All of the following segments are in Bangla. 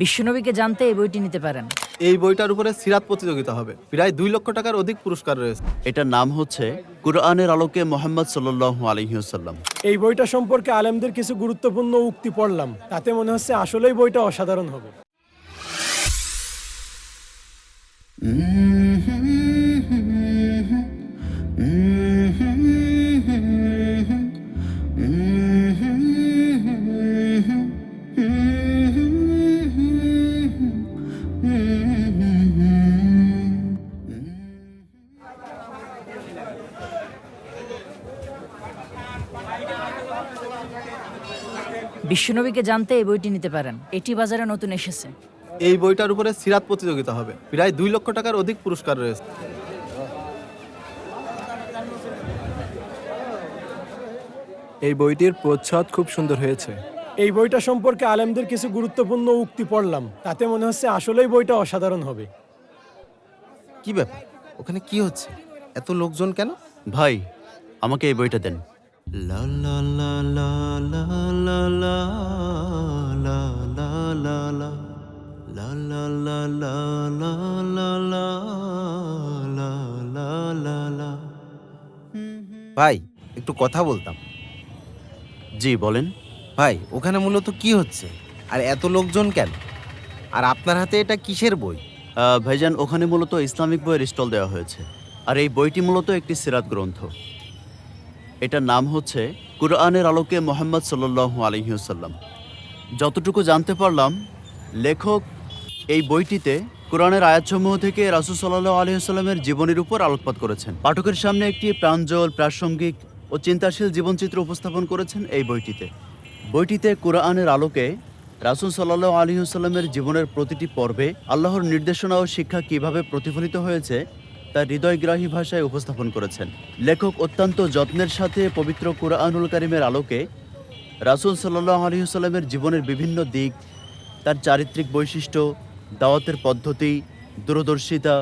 বিশ্বনবীকে জানতে এই বইটি নিতে পারেন। এই বইটার উপরে সিরাত প্রতিযোগিতা হবে। প্রায় দুই লক্ষ টাকার অধিক পুরস্কার রয়েছে। এটার নাম হচ্ছে কুরআনের আলোকে মোহাম্মদ সাল্লাল্লাহু আলহিউসাল্লাম এই বইটা সম্পর্কে আলেমদের কিছু গুরুত্বপূর্ণ উক্তি পড়লাম। তাতে মনে হচ্ছে আসলেই বইটা অসাধারণ হবে। বিশ্বনবীকে জানতে এই বইটি নিতে পারেন। এটি বাজারে নতুন এসেছে। এই বইটার উপরে সিরাত প্রতিযোগিতা হবে। প্রায় দুই লক্ষ টাকার অধিক পুরস্কার রয়েছে। এই বইটির প্রচ্ছদ খুব সুন্দর হয়েছে। এই বইটা সম্পর্কে আলেমদের কিছু গুরুত্বপূর্ণ উক্তি পড়লাম। তাতে মনে হচ্ছে আসলেই বইটা অসাধারণ হবে। কি ব্যাপার? ওখানে কি হচ্ছে? এত লোকজন কেন? ভাই আমাকে এই বইটা দেন। লা লা লা লা লা লা লা লা লা লা লা। লা লা লা লা লা লা লা লা লা লা লা। ভাই একটু কথা বলতাম জি বলেন ভাই ওখানে মূলত কি হচ্ছে আর এত লোকজন কেন আর আপনার হাতে এটা কিসের বই আহ, ভাইজান ওখানে মূলত ইসলামিক বইয়ের স্টল দেওয়া হয়েছে আর এই বইটি মূলত একটি সিরাত গ্রন্থ এটার নাম হচ্ছে কুরআনের আলোকে মোহাম্মদ সাল্লাল্লাহু আলহিউসাল্লাম যতটুকু জানতে পারলাম, লেখক এই বইটিতে কোরআনের আয়াতসমূহ থেকে রাসুল সাল্লাহ আলহিহাস্লামের জীবনের উপর আলোকপাত করেছেন। পাঠকের সামনে একটি প্রাঞ্জল, প্রাসঙ্গিক ও চিন্তাশীল জীবনচিত্র উপস্থাপন করেছেন এই বইটিতে। বইটিতে কোরআনের আলোকে রাসুল সাল্লাহ আলহিহাস্লামের জীবনের প্রতিটি পর্বে আল্লাহর নির্দেশনা ও শিক্ষা কীভাবে প্রতিফলিত হয়েছে তা হৃদয়গ্রাহী ভাষায় উপস্থাপন করেছেন। লেখক অত্যন্ত যত্নের সাথে পবিত্র কুরআনুল কারিমের আলোকে রাসুল সাল্লাহ আলহিহাস্লামের জীবনের বিভিন্ন দিক, তার চারিত্রিক বৈশিষ্ট্য, দাওয়াতের পদ্ধতি, দূরদর্শিতা,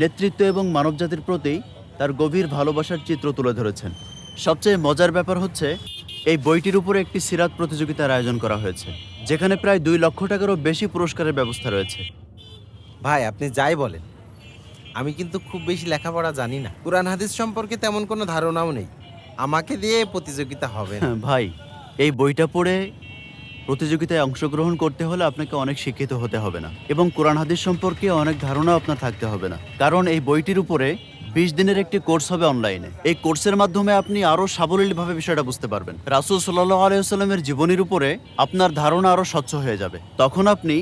নেতৃত্ব এবং মানবজাতির প্রতি তার গভীর ভালোবাসার চিত্র তুলে ধরেছেন। সবচেয়ে মজার ব্যাপার হচ্ছে, এই বইটির উপরে একটি সিরাত প্রতিযোগিতার আয়োজন করা হয়েছে, যেখানে প্রায় দুই লক্ষ টাকারও বেশি পুরস্কারের ব্যবস্থা রয়েছে। ভাই, আপনি যাই বলেন। আমি কিন্তু খুব বেশি লেখাপড়া জানি না। কোরআন হাদিস সম্পর্কে তেমন কোনো ধারণাও নেই। আমাকে দিয়ে প্রতিযোগিতা হবে হ্যাঁ, ভাই এই বইটা পড়ে প্রতিযোগিতায় অংশগ্রহণ করতে হলে আপনাকে অনেক শিক্ষিত হতে হবে না এবং কোরআন হাদিস সম্পর্কে অনেক ধারণা আপনার থাকতে হবে না। কারণ এই বইটির উপরে বিশ দিনের একটি কোর্স হবে অনলাইনে। এই কোর্সের মাধ্যমে আপনি আরও সাবলীলভাবে বিষয়টা বুঝতে পারবেন। রাসুল সাল্লাহ আলাইসাল্লামের জীবনীর উপরে আপনার ধারণা আরও স্বচ্ছ হয়ে যাবে। তখন আপনি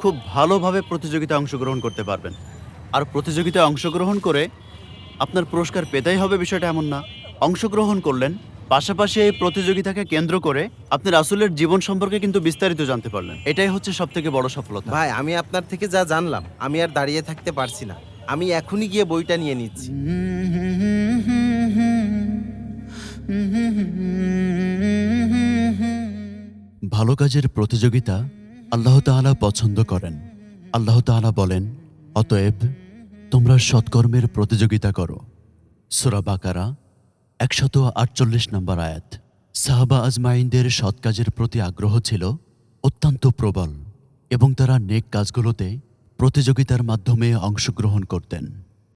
খুব ভালোভাবে প্রতিযোগিতায় অংশগ্রহণ করতে পারবেন। আর প্রতিযোগিতায় অংশগ্রহণ করে আপনার পুরস্কার পেতেই হবে বিষয়টা এমন না। অংশগ্রহণ করলেন পাশাপাশি এই প্রতিযোগিতাকে কেন্দ্র করে আপনি রাসুলের জীবন সম্পর্কে কিন্তু বিস্তারিত জানতে পারলেন। এটাই হচ্ছে সব থেকে বড় সফলতা। ভাই আমি আপনার থেকে যা জানলাম আমি আর দাঁড়িয়ে থাকতে পারছি না। আমি এখনই গিয়ে বইটা নিয়ে নিচ্ছি। ভালো কাজের প্রতিযোগিতা আল্লাহ তাআলা পছন্দ করেন। আল্লাহ তাআলা বলেন অতএব তোমরা সৎকর্মের প্রতিযোগিতা করো। সুরা বাকারা, একশত আটচল্লিশ নম্বর আয়াত। সাহাবা আজমাইনদের সৎ কাজের প্রতি আগ্রহ ছিল অত্যন্ত প্রবল এবং তারা নেক কাজগুলোতে প্রতিযোগিতার মাধ্যমে অংশগ্রহণ করতেন।